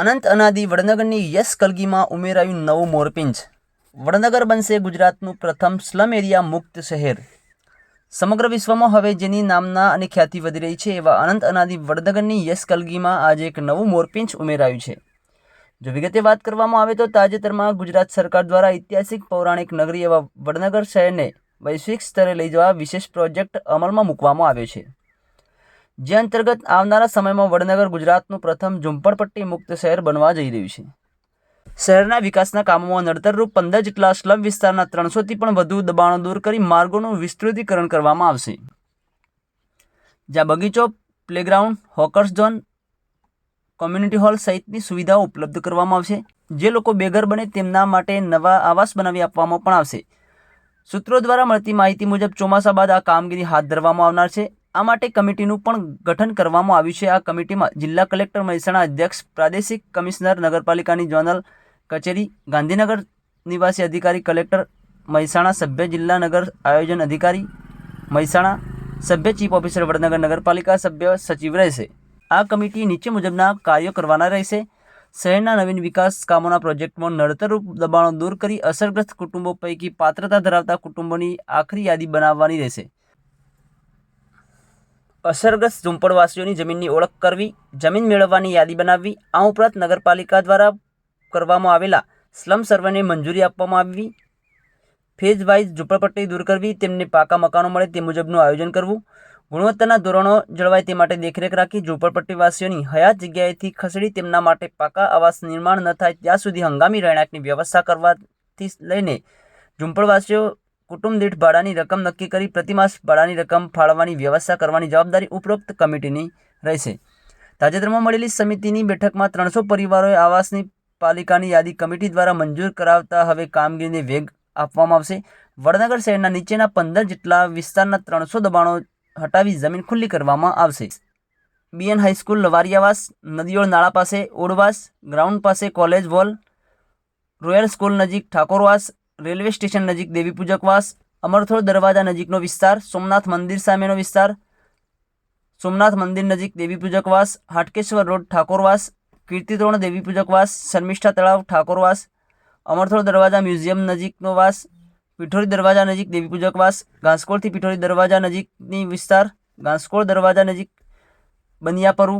અનંત અનાદિ વડનગરની યશ કલગીમાં ઉમેરાયું નવું મોરપિંચ વડનગર બનશે ગુજરાતનું પ્રથમ સ્લમ એરિયા મુક્ત શહેર. સમગ્ર વિશ્વમાં હવે જેની નામના અને ખ્યાતિ વધી રહી છે એવા અનંત અનાદિ વડનગરની યશ કલગીમાં આજે એક નવું મોરપિંચ ઉમેરાયું છે. જો વિગતે વાત કરવામાં આવે તો તાજેતરમાં ગુજરાત સરકાર દ્વારા ઐતિહાસિક પૌરાણિક નગરી એવા વડનગર શહેરને વૈશ્વિક સ્તરે લઈ જવા વિશેષ પ્રોજેક્ટ અમલમાં મૂકવામાં આવ્યો છે. જે અંતર્ગત આવનારા સમયમાં વડનગર ગુજરાતનું પ્રથમ ઝુંપડપટ્ટી મુક્ત શહેર બનવા જઈ રહ્યું છે. શહેરના વિકાસના કામોમાં નડતરરૂપ પંદર જેટલા સ્લમ વિસ્તારના ત્રણસોથી પણ વધુ દબાણો દૂર કરી માર્ગોનું વિસ્તૃતીકરણ કરવામાં આવશે. જ્યાં બગીચો, playground, hawkers zone, community hall સહિતની સુવિધાઓ ઉપલબ્ધ કરવામાં આવશે. જે લોકો બેઘર બને તેમના માટે નવા આવાસ બનાવી આપવામાં પણ આવશે. સૂત્રો દ્વારા મળતી માહિતી મુજબ ચોમાસા બાદ આ કામગીરી હાથ ધરવામાં આવનાર છે. આ માટે કમિટીનું પણ ગઠન કરવામાં આવ્યું છે. આ કમિટીમાં જિલ્લા કલેક્ટર મહેસાણા અધ્યક્ષ, પ્રાદેશિક કમિશનર, નગરપાલિકાની જોનલ કચેરી, ગાંધીનગર નિવાસી અધિકારી કલેક્ટર, મહેસાણા સભ્ય, જિલ્લા નગર આયોજન અધિકારી, મહેસાણા સભ્ય, ચીફ ઓફિસર, વડનગર નગરપાલિકા સભ્ય, સચિવ રહેશે. આ કમિટી નીચે મુજબના કાર્યો કરવાના રહેશે. શહેરના નવીન વિકાસ કામોના પ્રોજેક્ટમાં નડતરરૂપ દબાણો દૂર કરી અસરગ્રસ્ત કુટુંબો પૈકી પાત્રતા ધરાવતા કુટુંબોની આખરી યાદી બનાવવાની રહેશે. અસરગ્રસ્ત ઝૂંપડવાસીઓની જમીનની ઓળખ કરવી, જમીન મેળવવાની યાદી બનાવવી, આ ઉપરાંત નગરપાલિકા દ્વારા કરવામાં આવેલા સ્લમ સર્વેને મંજૂરી આપવામાં આવી. ફેઝ વાઇઝ ઝૂંપડપટ્ટી દૂર કરવી, તેમને પાકા મકાનો મળે તે મુજબનું આયોજન કરવું. ગુણવત્તાના ધોરણો જળવાય તે માટે દેખરેખ રાખી ઝૂંપડપટ્ટીવાસીઓની હયાત જગ્યાએથી ખસેડી તેમના માટે પાકા આવાસ નિર્માણ ન થાય ત્યાં સુધી હંગામી રહેણાંકની વ્યવસ્થા કરવાથી લઈને ઝૂંપડવાસીઓ કુટુંબ દીઠ ભાડાની રકમ નક્કી કરી પ્રતિમાસ ભાડાની રકમ ફાળવવાની વ્યવસ્થા કરવાની જવાબદારી ઉપરોક્ત કમિટીની રહેશે. તાજેતરમાં મળેલી સમિતિની બેઠકમાં ત્રણસો પરિવારોએ આવાસની પાલિકાની યાદી કમિટી દ્વારા મંજૂર કરાવતા હવે કામગીરીને વેગ આપવામાં આવશે. વડનગર શહેરના નીચેના પંદર જેટલા વિસ્તારના ત્રણસો દબાણો હટાવી જમીન ખુલ્લી કરવામાં આવશે. બીએન હાઈસ્કૂલ લવારિયાવાસ, નદીઓળ નાળા પાસે ઓડવાસ, ગ્રાઉન્ડ પાસે કોલેજ વોલ, રોયલ સ્કૂલ નજીક ઠાકોરવાસ રેલવે સ્ટેશન નજીક દેવીપૂજકવાસ અમરથોળ દરવાજા નજીકનો વિસ્તાર, સોમનાથ મંદિર સામેનો વિસ્તાર, સોમનાથ મંદિર નજીક દેવીપૂજકવાસ હાટકેશ્વર રોડ ઠાકોરવાસ કીર્તિતોણ દેવી પૂજકવાસ શર્મિષ્ઠા તળાવ ઠાકોરવાસ અમરથોળ દરવાજા મ્યુઝિયમ નજીકનો વાસ, પીઠોરી દરવાજા નજીક દેવીપૂજકવાસ ઘાસકોળથી પીઠોરી દરવાજા નજીકની વિસ્તાર ઘાસકોળ દરવાજા નજીક બનિયાપરુ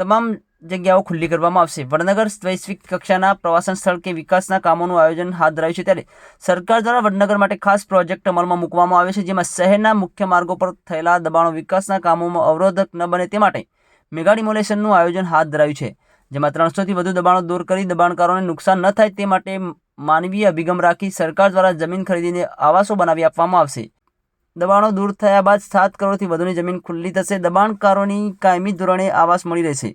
તમામ જગ્યાઓ ખુલ્લી કરવામાં આવશે. વડનગર વૈશ્વિક કક્ષાના પ્રવાસન સ્થળ કે વિકાસના કામોનું આયોજન હાથ ધરાયું છે ત્યારે સરકાર દ્વારા વડનગર માટે ખાસ પ્રોજેક્ટ અમલમાં મૂકવામાં આવે છે, જેમાં શહેરના મુખ્ય માર્ગો પર થયેલા દબાણો વિકાસના કામોમાં અવરોધક ન બને તે માટે મેગા ડિમોલેશનનું આયોજન હાથ ધરાયું છે, જેમાં ત્રણસોથી વધુ દબાણો દૂર કરી દબાણકારોને નુકસાન ન થાય તે માટે માનવીય અભિગમ રાખી સરકાર દ્વારા જમીન ખરીદીને આવાસો બનાવી આપવામાં આવશે. દબાણો દૂર થયા બાદ સાત કરોડથી વધુની જમીન ખુલ્લી થશે. દબાણકારોની કાયમી ધોરણે આવાસ મળી રહેશે.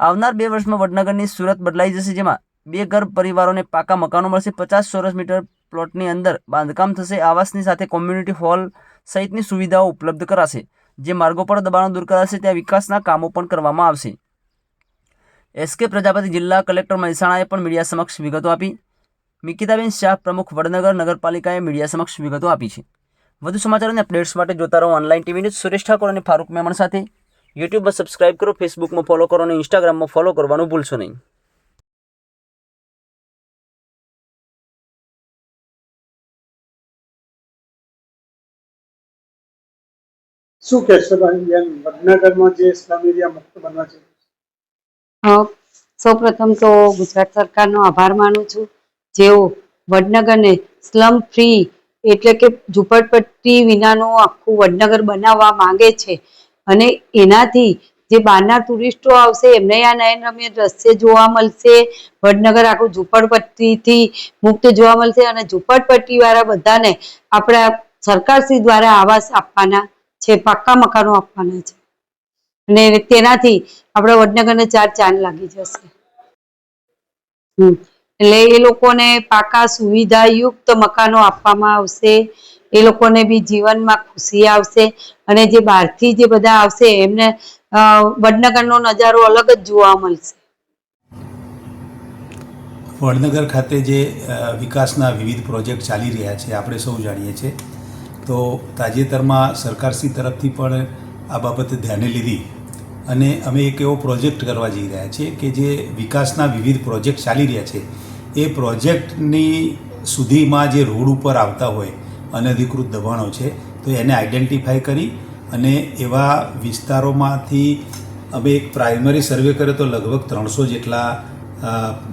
આવનાર બે વર્ષમાં વડનગરની સુરત બદલાઈ જશે, જેમાં બે ઘર પરિવારોને પાકા મકાનો મળશે. પચાસ ચોરસ મીટર પ્લોટની અંદર બાંધકામ થશે. આવાસની સાથે કોમ્યુનિટી હોલ સહિતની સુવિધાઓ ઉપલબ્ધ કરાશે, જે માર્ગો પર દબાણો દૂર કરાશે. ત્યાં વિકાસના કામો પણ કરવામાં આવશે. એસકે પ્રજાપતિ જિલ્લા કલેક્ટર મહેસાણાએ પણ મીડિયા સમક્ષ વિગતો આપી. મિકિતાબેન શાહ પ્રમુખ વડનગર નગરપાલિકાએ મીડિયા સમક્ષ વિગતો આપી છે. વધુ સમાચાર અને અપડેટ્સ માટે જોતા રહો online TV news Suresh Thakor અને ફારૂક મેમણ સાથે. યુટ્યુબમાં સબસ્ક્રાઇબ કરો ફેસબુકમાં ફોલો કરો અને ઇન્સ્ટાગ્રામમાં ફોલો કરવાનું ભૂલશો નહીં. શું કહેશો વડનગરમાં જે સ્લમ એરિયા મુક્ત બનવા છે? સૌ પ્રથમ તો ગુજરાત સરકારનો આભાર માનું છું. જેઓ વડનગરને સ્લમ ફ્રી એટલે કે ઝૂંપડપટ્ટી વિનાનું આખું વડનગર બનાવવા માંગે છે. અને એનાથી જે બહારના ટુરિસ્ટો આવશે, એમને આ નયનરમ્ય દ્રશ્ય જોવા મળશે, વડનગર આખું ઝૂંપડપટ્ટીથી મુક્ત જોવા મળશે અને ઝૂંપડપટ્ટી વાળા બધાને આપણા સરકારશ્રી દ્વારા આવાસ આપવાના છે, પાક્કા મકાનો આપવાના છે. અને તેનાથી આપણા વડનગરને ચાર ચાંદ લાગી જશે. હમ. એટલે એ લોકોને પાકા સુવિધાયુક્ત મકાનો આપવામાં આવશે. એ લોકોને બી જીવનમાં ખુશી આવશે અને જે બહારથી જે બધા આવશે એમને વડનગરનો નજારો અલગ જ જોવા મળશે. વડનગર ખાતે જે વિકાસના વિવિધ પ્રોજેક્ટ ચાલી રહ્યા છે, આપણે સૌ જાણીએ છીએ. તો તાજેતરમાં સરકારશ્રી તરફથી પણ આ બાબતે ધ્યાને લીધી અને અમે એક એવો પ્રોજેક્ટ કરવા જઈ રહ્યા છીએ કે જે વિકાસના વિવિધ પ્રોજેક્ટ ચાલી રહ્યા છે. એ પ્રોજેક્ટની સુધીમાં જે રોડ ઉપર આવતા હોય, અનધિકૃત દબાણો છે, તો એને આઈડેન્ટિફાઈ કરી અને એવા વિસ્તારોમાંથી અમે એક પ્રાઇમરી સર્વે કર્યો તો લગભગ ત્રણસો જેટલા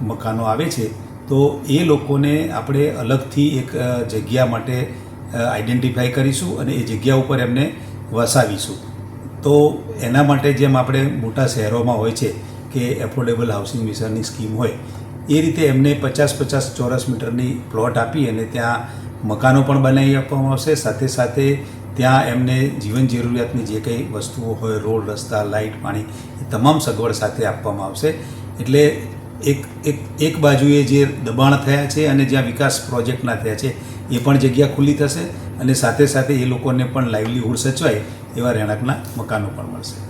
મકાનો આવે છે. તો એ લોકોને આપણે અલગથી એક જગ્યા માટે આઈડેન્ટિફાઈ કરીશું અને એ જગ્યા ઉપર એમને વસાવીશું. તો એના માટે જેમ આપણે મોટા શહેરોમાં હોય છે કે એફોર્ડેબલ હાઉસિંગ મિશનની સ્કીમ હોય એ રીતે એમને પચાસ પચાસ ચોરસ મીટરની પ્લોટ આપી અને ત્યાં મકાનો પણ બનાવી આપવામાં આવશે. સાથે સાથે ત્યાં એમને જીવન જરૂરિયાતની જે કંઈ વસ્તુઓ હોય, રોડ, રસ્તા, લાઇટ, પાણી, એ તમામ સગવડ સાથે આપવામાં આવશે. એટલે એક એક એક બાજુએ જે દબાણ થયા છે અને જ્યાં વિકાસ પ્રોજેક્ટના થયા છે, એ પણ જગ્યા ખુલ્લી થશે અને સાથે સાથે એ લોકોને પણ લાઇવલીહુડ સચવાય એવા રહેણાંકના મકાનો પણ મળશે.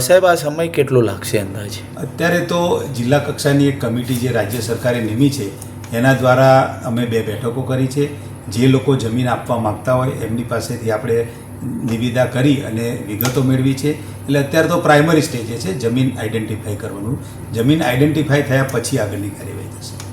સાહેબ, આ સમય કેટલો લાગશે અંદાજે? અત્યારે તો જિલ્લા કક્ષાની એક કમિટી જે રાજ્ય સરકારે નિમી છે, એના દ્વારા અમે બે બેઠકો કરી છે. જે લોકો જમીન આપવા માગતા હોય, એમની પાસેથી આપણે નિવિદા કરી અને વિગતો મેળવી છે. એટલે અત્યારે તો પ્રાઇમરી સ્ટેજે છે, જમીન આઈડેન્ટિફાઈ કરવાનું. જમીન આઈડેન્ટિફાઈ થયા પછી આગળની કાર્યવાહી થશે.